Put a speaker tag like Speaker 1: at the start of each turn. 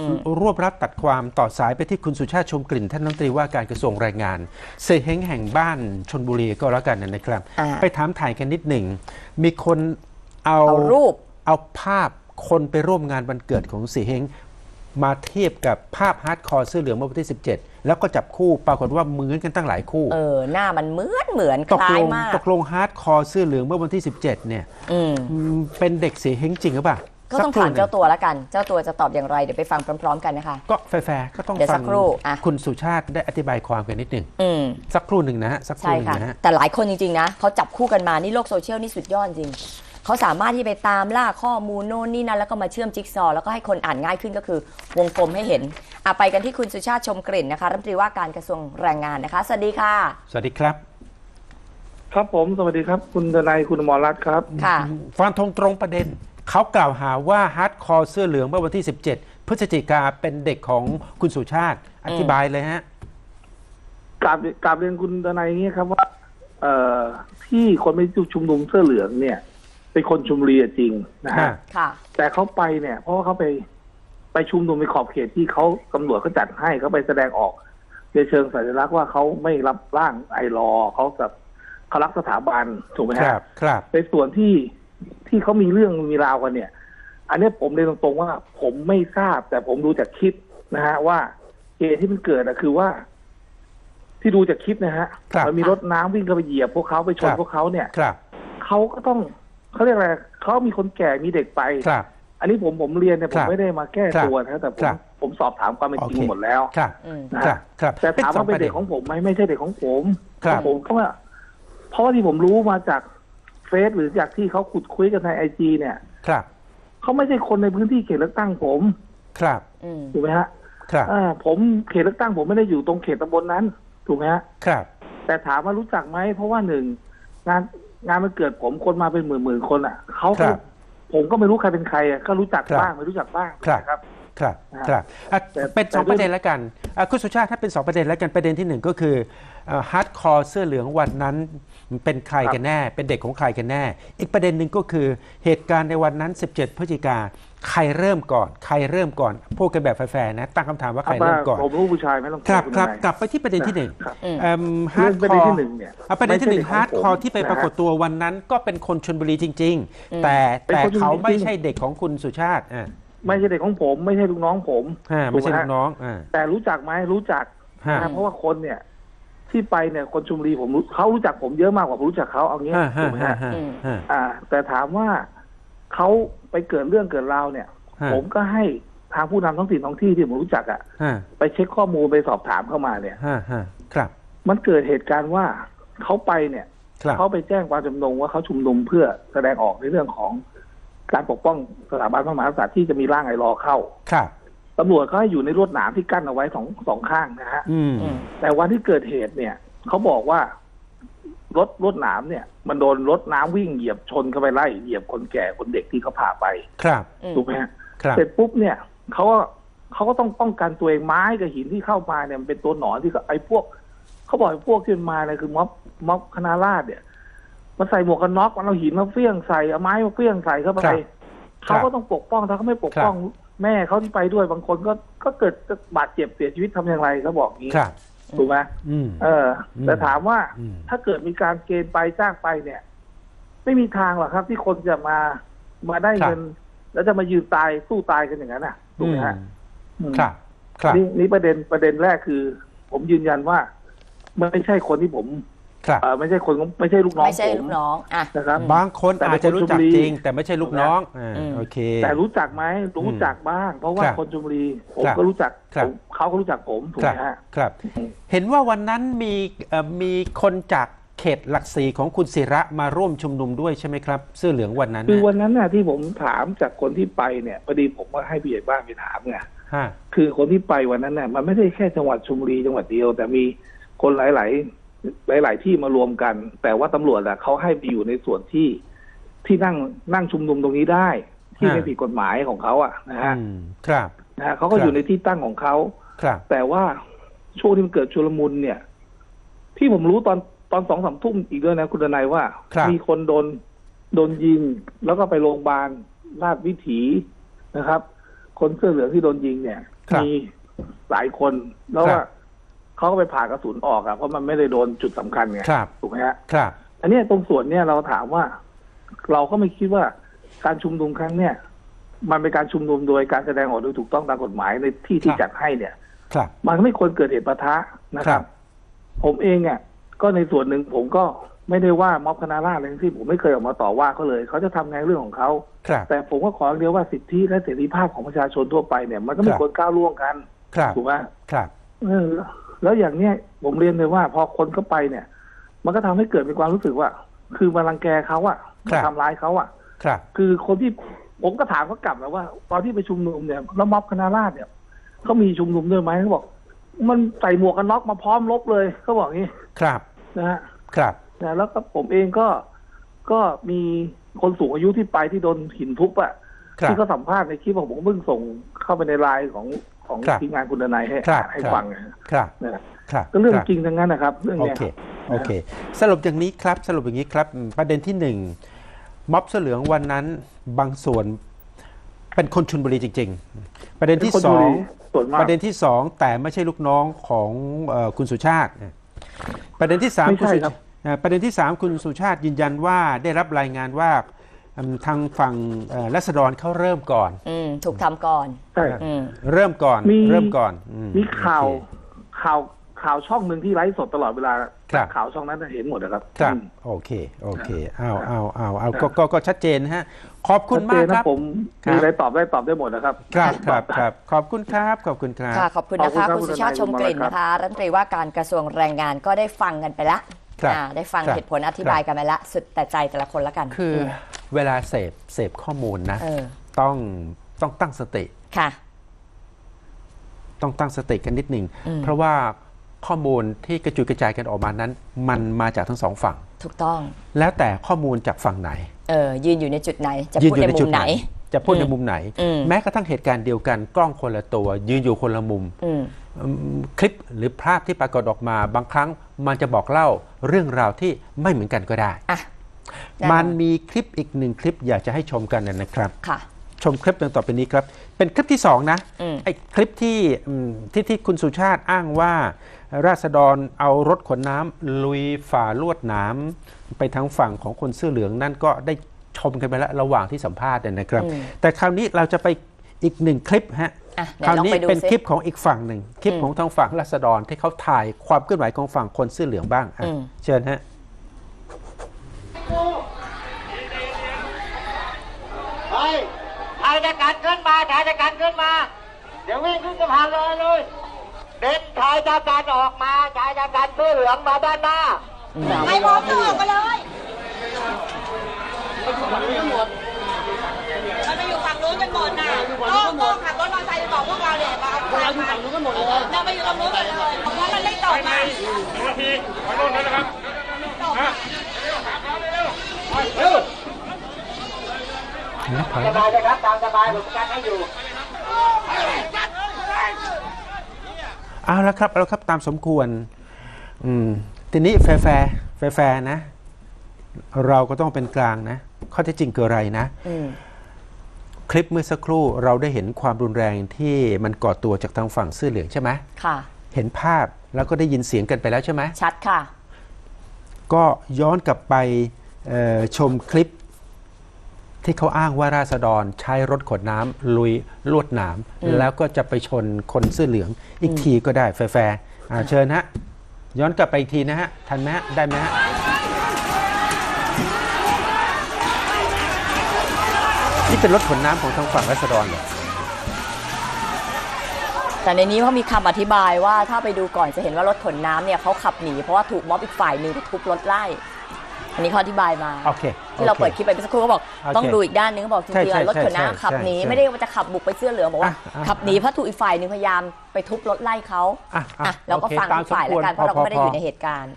Speaker 1: อืม
Speaker 2: รวบรัดตัดความต่อสายไปที่คุณสุชาติชมกลิ่นท่านรัฐมนตรีว่าการกระทรวงแรงงานเซเฮงแห่งบ้านชนบุรีก็แล้วกันนะครับ
Speaker 1: อ่า
Speaker 2: ไปถามถ่ายกันนิดหนึ่ง มีคนเอา
Speaker 1: เอารูป
Speaker 2: เอาภาพคนไปร่วมงานวันเกิดของเซเฮงมาเทียบกับภาพฮาร์ดคอร์เสื้อเหลืองเมื่อวันที่ 17 แล้วก็จับคู่ปรากฏว่าเหมือนกันตั้งหลายคู่
Speaker 1: เออ หน้ามันเหมือนเหมือนค
Speaker 2: ตก
Speaker 1: ล้า
Speaker 2: ล
Speaker 1: ย
Speaker 2: ง
Speaker 1: มาก
Speaker 2: ตกลงฮาร์ดคอร์เสื้อเหลืองเมื่อวันที่ 17 เนี่ย
Speaker 1: อืม
Speaker 2: อืมเป็นเด็กเสียเฮงจริงหรือเปล่า
Speaker 1: ก็ต้อง
Speaker 2: สั
Speaker 1: ถาม
Speaker 2: หนึ่
Speaker 1: เจ้าตัวแล้วกัน เจ้าตัวจะตอบอย่างไรเดี๋ยวไปฟังพร้อม ๆ กันนะคะ
Speaker 2: ก็แฟร์ๆก็ต้อง
Speaker 1: เดี๋ยวสั
Speaker 2: ฟั
Speaker 1: ก
Speaker 2: ง
Speaker 1: ครู่อะ
Speaker 2: คุณสุชาติได้อธิบายความกันนิดหนึ่ง
Speaker 1: อืม
Speaker 2: สักครู่หนึ่งนะฮะสักครู่
Speaker 1: ใช่
Speaker 2: หนึ่ง
Speaker 1: ค่ะ
Speaker 2: นะฮะ
Speaker 1: แต่หลายคนจริง ๆ นะเขาจับคู่กันมา นี่โลกโซเชียลนี่สุดยอดจริงเขาสามารถที่ไปตามล่าข้อมูลโน่นนี่นั่นแล้วก็มาเชื่อมจิ๊กซอว์แล้วก็ให้คนอ่านง่ายขึ้นก็คือ วงกลมให้เห็นอะไปกันที่คุณสุชาติชมกลิ่นนะคะรัฐมนตรีว่าการกระทรวงแรงงานนะคะสวัสดีค่ะ
Speaker 2: สวัสดีครับ
Speaker 3: ครับผม สวัสดีครับ คุณทนายคุณอมรรัตน์ครับ
Speaker 1: ค่ะ
Speaker 2: ฟันธงตรงประเด็น เขากล่าวหาว่าฮาร์ดคอร์เสื้อเหลืองเมื่อวันที่ 17 พฤศจิกาเป็นเด็กของคุณสุชาติ อธิบายเลยฮะ
Speaker 3: กราบกราบเรียนคุณทนายอย่างนี้ครับว่า เอ่อที่คนไม่ชุมนุมเสื้อเหลืองเนี่ย เป็นคนชุมรีจริงนะฮะ
Speaker 1: ค่ะ
Speaker 3: แต่เขาไปเนี่ย เพราะว่าเขาไปไปชุมนุมในขอบเขตที่เขาตำรวจเขาจัดให้เขาไปแสดงออกในเชิงสัญลักษณ์ว่าเขาไม่รับร่างไอรอเขาแบบเขารักสถาบันถูกไหม
Speaker 2: ครั
Speaker 3: ฮะ
Speaker 2: บครับ
Speaker 3: ในส่วนที่ ที่เขามีเรื่องมีราวกันเนี่ย อันเนี้ยผมเรียนตรงๆว่า ผมไม่ทราบ แต่ผมดูจากคลิปนะฮะ ว่าเหตุที่มันเกิดอะคือว่า ที่ดูจากคลิปนะฮะ
Speaker 2: ครับ
Speaker 3: มันมีรถน้ำวิ่งเข้าไปเหยียบพวกเขาไปชน
Speaker 2: ครับ
Speaker 3: พวกเขาเนี่ย
Speaker 2: ครับ
Speaker 3: เขาก็ต้องเขาเรียกอะไรเขามีคนแก่มีเด็กไป
Speaker 2: ครับ
Speaker 3: อันนี้ผมผมเรียนเนี่ยผ
Speaker 2: ครั
Speaker 3: ม
Speaker 2: บ
Speaker 3: ไม่ได้มาแก้
Speaker 2: ครับ
Speaker 3: ตัวนะแต่ผม
Speaker 2: ครับ
Speaker 3: ผมสอบถามความเป็นจริง
Speaker 2: โอเค
Speaker 3: หมดแล้ว
Speaker 2: ครับ
Speaker 1: อืม
Speaker 3: นะครับ
Speaker 2: ครับ
Speaker 3: แต่ถามว่าเป็น
Speaker 2: ส
Speaker 3: เด็กของผมไหมไม่ใช่เด็กของผม
Speaker 2: ครับ
Speaker 3: ผมก็ว่าเพราะว่าที่ผมรู้มาจาก เฟซหรือจากที่เขาขุดคุยกันในไอจีเนี่ย
Speaker 2: ครับ
Speaker 3: เขาไม่ใช่คนในพื้นที่เขตเลือกตั้งผม
Speaker 2: ครับ
Speaker 1: อืม
Speaker 3: ถูกไหมฮะ
Speaker 2: ครับ
Speaker 3: อ่าผมเขตเลือกตั้งผมไม่ได้อยู่ตรงเขตตำบลนั้น ถูกไหมฮะ
Speaker 2: ครับ
Speaker 3: แต่ถามว่ารู้จักไหมเพราะว่าหนึ่งงานงานมันเกิดผมคนมาเป็นหมื่นหมื่นๆคนอะเขา
Speaker 2: ค
Speaker 3: ก็
Speaker 2: รับ
Speaker 3: ผมก็ไม่รู้ใครเป็นใครอะก็รู้จัก
Speaker 2: ครับ
Speaker 3: บ้างไม่รู้จักบ้าง
Speaker 2: ครับ
Speaker 3: นะครับ
Speaker 2: ครับ
Speaker 3: นะฮะ
Speaker 2: ครับอะ
Speaker 3: แต่
Speaker 2: เป็นสอง
Speaker 3: แต่ด้วย
Speaker 2: ประเด็นแล้วกันอะคุณสุชาติถ้าเป็นสองประเด็นแล้วกันประเด็นที่หนึ่งก็คือฮาร์ดคอร์เสื้อเหลืองวันนั้นเป็นใครกันแน่ เป็นเด็กของใครกันแน่ อีกประเด็นหนึ่งก็คือเหตุการณ์ในวันนั้น 17 พฤศจิกาใครเริ่มก่อน ใครเริ่มก่อนพูดกันแบบแฟร์ๆนะ ตั้งคำถามว่าใครเริ่มก่อน
Speaker 3: ผมรู้ผู้ชายไหมลอง
Speaker 2: ครับ
Speaker 3: ณ
Speaker 2: ครับ
Speaker 3: นาย
Speaker 2: กลับไปที่ประเด็นที่หนึ่ง
Speaker 3: ครับ
Speaker 1: อืม
Speaker 2: ฮาร์ด
Speaker 3: ประ
Speaker 2: ค
Speaker 3: เด็
Speaker 2: อน
Speaker 3: ที่
Speaker 2: ร์
Speaker 3: หนึ่งเนี่ย
Speaker 2: อะประเด็นที่หนึ่ง
Speaker 3: ไม่ใช่
Speaker 2: ฮาร์ดคอร์
Speaker 3: เด็กของผม
Speaker 2: ที่ไปปรากฏ
Speaker 3: นะฮะ
Speaker 2: ตัววันนั้น ก็เป็นคนชนบุรีจริง
Speaker 1: อืม
Speaker 2: ๆแต่
Speaker 3: เป็น
Speaker 2: แต่
Speaker 3: คนชลบุรี
Speaker 2: เขาไม่
Speaker 3: จริง
Speaker 2: ใช่เด็กของคุณสุชาติอ่า
Speaker 3: ไม่ใช่เด็กของผม ไม่ใช่ลูกน้องผม
Speaker 2: อ่าไม่ใช่
Speaker 3: ถู
Speaker 2: ลู
Speaker 3: ก
Speaker 2: ก
Speaker 3: ห
Speaker 2: น้องอ่า
Speaker 3: แต่รู้จักไหมรู้จัก
Speaker 2: ฮะ
Speaker 3: นะเพราะว่าคนเนี่ย ที่ไปเนี่ยคนชุมรีผมรู้เขารู้จักผมเยอะมากกว่าผมรู้จักเขาเอางี้
Speaker 2: ฮะ
Speaker 3: ถู
Speaker 2: ฮะ
Speaker 3: กไหม
Speaker 2: ฮะ
Speaker 3: ฮะ
Speaker 2: ฮะฮะ
Speaker 3: อ่า แต่ถามว่าเขาไปเกิดเรื่องเกิดราวเนี่ย
Speaker 2: ฮะ
Speaker 3: ผมก็ให้ทางผู้นำท้องถิ่นท้องที่ที่ผมรู้จักอะ่ะ
Speaker 2: ฮะ
Speaker 3: ไปเช็คข้อมูลไปสอบถามเข้ามาเนี่ย
Speaker 2: ฮะฮะครับ
Speaker 3: มันเกิดเหตุการณ์ว่าเขาไปเนี่ย
Speaker 2: ครับ
Speaker 3: เขาไปแจ้งความจำนงว่าเขาชุมนุมเพื่อแสดงออกในเรื่องของ การปกป้องสถาบันพระมหากษัตริย์ที่จะมีร่างไอรอเข้า
Speaker 2: ครับ
Speaker 3: ตำรวจก็ให้อยู่ในรวดหนามที่กั้นเอาไว้สองสองข้างนะฮะ
Speaker 2: อืม
Speaker 1: อืม
Speaker 3: แต่วันที่เกิดเหตุเนี่ยเขาบอกว่ารถรถหนามเนี่ย มันโดนรถน้ำวิ่งเหยียบชนเข้าไปไล่เหยียบคนแก่คนเด็กที่เขาพาไป
Speaker 2: ครับ
Speaker 1: อืม
Speaker 3: ถูกไหมฮะ
Speaker 2: ครับ
Speaker 3: เสร็จปุ๊บเนี่ยเขาก็เขาก็ต้องป้องกันตัวเองไม้กับหินที่เข้ามาเนี่ยมันเป็นตัวหนอนที่เขาไอ้พวกเขาบอกไอ้พวกที่มันมาเนี่ยคือม็อบม็อบคณะราษฎรเนี่ย มันใส่หมวกกันน็อกมันเอาหินมาเฟี้ยงใส่เอาไม้มาเฟี้ยงใส่เข้าไป
Speaker 2: ครับ
Speaker 3: เขาก็ต้องปกป้องถ้าเขาไม่ปกป้อง แม่เขาที่ไปด้วยบางคนก็ก็เกิดบาดเจ็บเสียชีวิตทำอย่างไรเขาบอกอย่างนี้
Speaker 2: ครับ
Speaker 3: ถูกไหม
Speaker 2: อืม
Speaker 3: เอออ
Speaker 2: ม
Speaker 3: แต่ถามว่า
Speaker 2: อืม
Speaker 3: ถ้าเกิดมีการเกณฑ์ไปจ้างไปเนี่ย ไม่มีทางหรอกครับ ที่คนจะมามาได้เงิน แล้วจะมายืนตายสู้ตายกันอย่างนั้นน่ะถูกไหมฮะอืม
Speaker 2: ครับครับ
Speaker 3: นี่นี่ประเด็นประเด็นแรกคือ ผมยืนยันว่าไม่ใช่คนที่ผม
Speaker 2: ครับ
Speaker 3: เออไม่ใช่คนของไม่ใช่ลูกน้อง
Speaker 1: ไม่ใช่
Speaker 3: ผ
Speaker 1: ลู
Speaker 3: ม
Speaker 1: กน้องอะ
Speaker 3: นะครับ
Speaker 2: บางคน
Speaker 3: แต่เป็น
Speaker 2: อาจจะรู้จัก
Speaker 3: คนชลบุรี
Speaker 2: จริง แต่ไม่ใช่ลูกน้องอ่า
Speaker 1: อืม
Speaker 2: โอเค
Speaker 3: แต่รู้จักไหมรู้จักบ้าง เพราะว่า
Speaker 2: ครับ
Speaker 3: คนจุมรีผม
Speaker 2: ครับ
Speaker 3: ก็รู้จัก
Speaker 2: ครับ
Speaker 3: ผมเขาก็รู้จักผมถูก
Speaker 2: ค
Speaker 3: ไห
Speaker 2: รับ
Speaker 3: มฮะ
Speaker 2: ครับ เห็นว่าวันนั้นมีเอ่อมีคนจากเขตหลักสี่ของคุณศิระมาร่วมชุมนุมด้วยใช่ไหมครับ เสื้อเหลืองวันนั้น
Speaker 3: คือ
Speaker 2: น่ะ
Speaker 3: วันนั้นน่ะที่ผมถามจากคนที่ไปเนี่ยพอดีผมว่าให้ผู้ใหญ่บ้านไปถามไง
Speaker 2: ฮะ
Speaker 3: คือคนที่ไปวันนั้นน่ะมันไม่ใช่แค่จังหวัดชุมรีจังหวัดเดียว แต่มีคนหลาย ๆ หลาย ๆ ที่มารวมกัน แต่ว่าตำรวจอะเขาให้ไปอยู่ในส่วนที่ที่นั่งนั่งชุมนุมตรงนี้ได้ ที่ไม่ผิดกฎหมายของเขาอะนะฮะ
Speaker 2: อืมครับ
Speaker 3: นะฮะเขาก็
Speaker 2: ครับ
Speaker 3: อยู่ในที่ตั้งของเขา
Speaker 2: ครับ
Speaker 3: แต่ว่าช่วงที่มันเกิดชุลมุนเนี่ย ที่ผมรู้ตอนตอนสองสามทุ่มอีกด้วยนะคุณดนายว่า
Speaker 2: ครับ
Speaker 3: มีคนโดนโดนยิง แล้วก็ไปโรงพยาบาลราชวิถีนะครับ คนเสื้อเหลืองที่โดนยิงเนี่ย
Speaker 2: ครับ
Speaker 3: มีหลายคนแล้ว
Speaker 2: ครับ
Speaker 3: ว่า เขาก็ไปผ่ากระสุนออกอะเพราะมันไม่ได้โดนจุดสำคัญไง
Speaker 2: ครับ
Speaker 3: ถูกไหมฮะ
Speaker 2: ครับ
Speaker 3: อันเนี้ยตรงส่วนเนี่ยเราถามว่า เราก็ไม่คิดว่าการชุมนุมครั้งเนี่ย มันเป็นการชุมนุมโดยการแสดงออกโดยถูกต้องตามกฎหมายในที่ที่
Speaker 2: ครับ
Speaker 3: จัดให้เนี่ย
Speaker 2: ครับ
Speaker 3: มันไม่ควรเกิดเหตุปะทะนะค
Speaker 2: ครั
Speaker 3: รับ บ ผมเองอะก็ในส่วนหนึ่งผมก็ไม่ได้ว่าม็อบคณะราษฎรอะไรทั้งสิ้นผมไม่เคยออกมาต่อว่าเขาเลยเขาจะทำไงเรื่องของเขา
Speaker 2: ครับ
Speaker 3: แต่ผมก็ขออย่างเดียวว่าสิทธิและเสรีภาพของประชาชนทั่วไปเนี่ยมันก็ไม่
Speaker 2: ครับ
Speaker 3: ควรก้าวล่วงกัน
Speaker 2: ครับ
Speaker 3: ถูกไหม
Speaker 2: ครับ
Speaker 3: เออ แล้วอย่างเนี้ยผมเรียนเลยว่า พอคนเข้าไปเนี่ย มันก็ทำให้เกิดเป็นความรู้สึกว่า คือมารังแกเขาอะ
Speaker 2: ครั
Speaker 3: มา
Speaker 2: บ
Speaker 3: ทำร้ายเขาอะ
Speaker 2: ครับ
Speaker 3: คือคนที่ผมก็ถามเขากลับนะว่า ตอนที่ไปชุมนุมเนี่ยแล้วม็อบคณะราษฎรเนี่ยเขามีชุมนุมด้วยไหมเขาบอก มันใส่หมวกกันน็อกมาพร้อมรบเลยเขาบอกงี้
Speaker 2: ครับ
Speaker 3: นะฮะ
Speaker 2: ครับ
Speaker 3: นะแล้วก็ผมเองก็ก็มีคนสูงอายุที่ไปที่โดนหินทุบอะ
Speaker 2: ครับ
Speaker 3: ที่เขาสัมภาษณ์ในคลิปของผมเพิ่งส่งเข้าไปในไลน์ของ ของ
Speaker 2: ครับ
Speaker 3: ทีมงานคุณดนายให้
Speaker 2: ครับ
Speaker 3: ให้
Speaker 2: ครับ
Speaker 3: ฟังนะฮะ
Speaker 2: ครับ
Speaker 3: นะฮะ
Speaker 2: ครับ
Speaker 3: ก็เรื่อง
Speaker 2: คบ
Speaker 3: จริงทั้งนั้นนะครับ เรื่อง
Speaker 2: โอ
Speaker 3: เนี้ย
Speaker 2: เคโอเค สรุปอย่างนี้ครับ สรุปอย่างนี้ครับอืมประเด็นที่หนึ่งม็อบเสื้อเหลืองวันนั้นบางส่วนเป็นคนชุนบุรีจริง ๆ ประเด็นที่
Speaker 3: เป็นคน
Speaker 2: ส
Speaker 3: ดู
Speaker 2: อง
Speaker 3: ดีส่วนมาก
Speaker 2: ประเด็นที่สองแต่ไม่ใช่ลูกน้องของเออคุณสุชาติ ประเด็นที่สาม
Speaker 3: ไม่
Speaker 2: คุณ
Speaker 3: ใช่
Speaker 2: สุ
Speaker 3: ครับ
Speaker 2: เอ่อประเด็นที่สามคุณสุชาติยืนยันว่าได้รับรายงานว่าอืม ทางฝั่งเอ่อรัษฎรเขาเริ่มก่อน
Speaker 1: อืมถูกทำก่อน
Speaker 3: ใช่
Speaker 1: อืม
Speaker 2: เริ่มก่อน
Speaker 3: มี
Speaker 2: เริ่มก่อนอื
Speaker 3: มีข่าว
Speaker 2: โอเค
Speaker 3: ข่าวข่าวช่องหนึ่งที่ไลฟ์สดตลอดเวลา
Speaker 2: ครับ
Speaker 3: ข่าวช่องนั้นน่ะเห็นหมดนะครับ
Speaker 2: ครับ
Speaker 3: อืม
Speaker 2: โอเคโอเคเอาเอาเอาเอาก็ก็ก็ชัดเจนนะฮะขอบคุณมาก
Speaker 3: ชัดเจน
Speaker 2: ค
Speaker 3: นะ
Speaker 2: รับ
Speaker 3: ผม
Speaker 2: ครับ
Speaker 3: มีอะไรตอบได้ตอบได้หมดนะครับ
Speaker 2: ครับครับครับขอบคุณครับ ขอบคุณครับ
Speaker 1: ค่ะขอบคุณนะ
Speaker 3: ขอบคุณ
Speaker 1: คะ
Speaker 3: ครับ
Speaker 1: คุณสุชาติ
Speaker 3: คุ
Speaker 1: ช
Speaker 3: ณ
Speaker 1: ม
Speaker 3: ทนาย
Speaker 1: กลิ่น
Speaker 3: ครับ
Speaker 1: นะคะรัฐมนตรีว่าการกระทรวงแรงงานก็ได้ฟังกันไปละ
Speaker 2: ครับ
Speaker 1: อ่าได้ฟัง
Speaker 2: ครับ
Speaker 1: เหตุผลอธิบายกันไปละสุดแต่ใจแต่ละคนละกัน
Speaker 2: คืออ
Speaker 1: ม
Speaker 2: เวลาเสพเสพข้อมูลนะ
Speaker 1: เออ
Speaker 2: ต้องต้องตั้งสติ
Speaker 1: ค่ะ
Speaker 2: ต้องตั้งสติกันนิดหนึ่ง
Speaker 1: อืม
Speaker 2: เพราะว่าข้อมูลที่กระจุยกระจายกันออกมานั้น มันมาจากทั้งสองฝั่ง
Speaker 1: ถูกต้อง
Speaker 2: แล้วแต่ข้อมูลจากฝั่งไหน
Speaker 1: เออ ยืนอยู่ในจุดไหน จะ
Speaker 2: ยืน
Speaker 1: พูด
Speaker 2: อยู่
Speaker 1: ใน
Speaker 2: ใน
Speaker 1: มุ
Speaker 2: จุด
Speaker 1: ม
Speaker 2: ไห
Speaker 1: ไห
Speaker 2: น
Speaker 1: น
Speaker 2: จะพูด
Speaker 1: อืม
Speaker 2: ในมุมไหน
Speaker 1: อืม
Speaker 2: แม้กระทั่งเหตุการณ์เดียวกันกล้องคนละตัว ยืนอยู่คนละมุม
Speaker 1: อืม
Speaker 2: อืมคลิปหรือภาพที่ปรากฏออกมา บางครั้งมันจะบอกเล่าเรื่องราวที่ไม่เหมือนกันก็ได้
Speaker 1: อะแน่นอน
Speaker 2: มันมีคลิปอีกหนึ่งคลิปอยากจะให้ชมกันนะครับ
Speaker 1: ค่ะ
Speaker 2: ชมคลิปดังต่อไปนี้ครับ เป็นคลิปที่สองนะ
Speaker 1: อืม
Speaker 2: ไอ้คลิปที่อืมที่ที่คุณสุชาติอ้างว่าราษฎรเอารถขนน้ำลุยฝ่าลวดหน้ำไปทางฝั่งของคนเสื้อเหลืองนั่นก็ได้ชมกันไปแล้วระหว่างที่สัมภาษณ์เนี่ยนะครับ
Speaker 1: อืม
Speaker 2: แต่คราวนี้เราจะไปอีกหนึ่งคลิปฮะ
Speaker 1: อะไหน
Speaker 2: คราว
Speaker 1: ลอง
Speaker 2: นี้
Speaker 1: ไปดู
Speaker 2: เป็น
Speaker 1: ซิ
Speaker 2: คลิปของอีกฝั่งหนึ่งคลิป
Speaker 1: อืม
Speaker 2: ของทางฝั่งราษฎรที่เขาถ่ายความเคลื่อนไหวของฝั่งคนเสื้อเหลืองบ้างอะ
Speaker 1: อืม
Speaker 2: เชิญฮะ
Speaker 4: จะกันขึ้นมาชายจะกันขึ้นมา เดี๋ยววิ่งขึ้นสะพานลอยเลย เด็กชายจะกันออกมาชายจะกันเสื้อเหลืองมาด้านหน้า
Speaker 5: ใครพร้อมก็ออกมาเลยมันไปอยู่ฝั่งนู้นกันหมดน่ะโต้งโต้งขับรถมอเตอร์ไซค์ไปบอกพวกเราเนี่ยมาเอาเราอยู่ฝั่งนู้นกันหมดเลยเราไปอยู่ตรงนู้นกันเลยเพราะมันไม่ตกมา
Speaker 4: สบายเลยครับตามสบายผมกันให้อยู่
Speaker 2: เอาละครับเอาละครับตามสมควร อืมทีนี้แฟร์แฟร์แฟร์แฟร์นะ เราก็ต้องเป็นกลางนะ ข้อเท็จจริงคืออะไรนะ
Speaker 1: อืม
Speaker 2: คลิปเมื่อสักครู่เราได้เห็นความรุนแรงที่มันก่อตัวจากทางฝั่งเสื้อเหลืองใช่ไหม
Speaker 1: ค่ะ
Speaker 2: เห็นภาพแล้วก็ได้ยินเสียงกันไปแล้วใช่ไหม
Speaker 1: ชัดค่ะ
Speaker 2: ก็ย้อนกลับไปเอ่อชมคลิป ที่เขาอ้างว่าราษฎรใช้รถขนน้ำลุยลวดหนาม
Speaker 1: อืม
Speaker 2: แล้วก็จะไปชนคนเสื้อเหลืองอีกทีก็ได้แฟร์ๆอ่าเชิญฮะย้อนกลับไปอีกทีนะฮะ ทันไหมฮะ ได้ไหมฮะ นี่เป็นรถขนน้ำของทางฝั่งราษฎรเหรอ
Speaker 1: แต่ในนี้เขามีคำอธิบายว่าถ้าไปดูก่อนจะเห็นว่ารถขนน้ำเนี่ยเขาขับหนีเพราะว่าถูกม็อบอีกฝ่ายหนึ่งทุบรถไล่ อันนี้เขาอธิบายมา
Speaker 2: โอเค
Speaker 1: ที่เรา
Speaker 2: โอค
Speaker 1: เปิดคลิปไปเมื่อสักครู่เขาบอก
Speaker 2: โอเค
Speaker 1: ต้องดูอีกด้านหนึงเขาบอกจ
Speaker 2: ใช่
Speaker 1: ริง
Speaker 2: ใช่
Speaker 1: ๆรถขน
Speaker 2: ใช่
Speaker 1: น้ำขับหนี
Speaker 2: ใช่
Speaker 1: ไม่ได้ว่าจะขับบุกไปเสื้อเหลืองบอกว่า
Speaker 2: อะอะ
Speaker 1: ขับหนีเพราะถูกอีกฝ่ายหนึ่งพยายามไปทุบรถไล่เขา
Speaker 2: อะอะ
Speaker 1: อะเราก็
Speaker 2: โอเค
Speaker 1: ฟัง
Speaker 2: ตาม
Speaker 1: ทุกฝ่าย
Speaker 2: สมควร
Speaker 1: แล้วกันเพราะเราก็ไม่ได้
Speaker 2: พอ
Speaker 1: อ
Speaker 2: พอ
Speaker 1: ยู่ในเหตุการณ์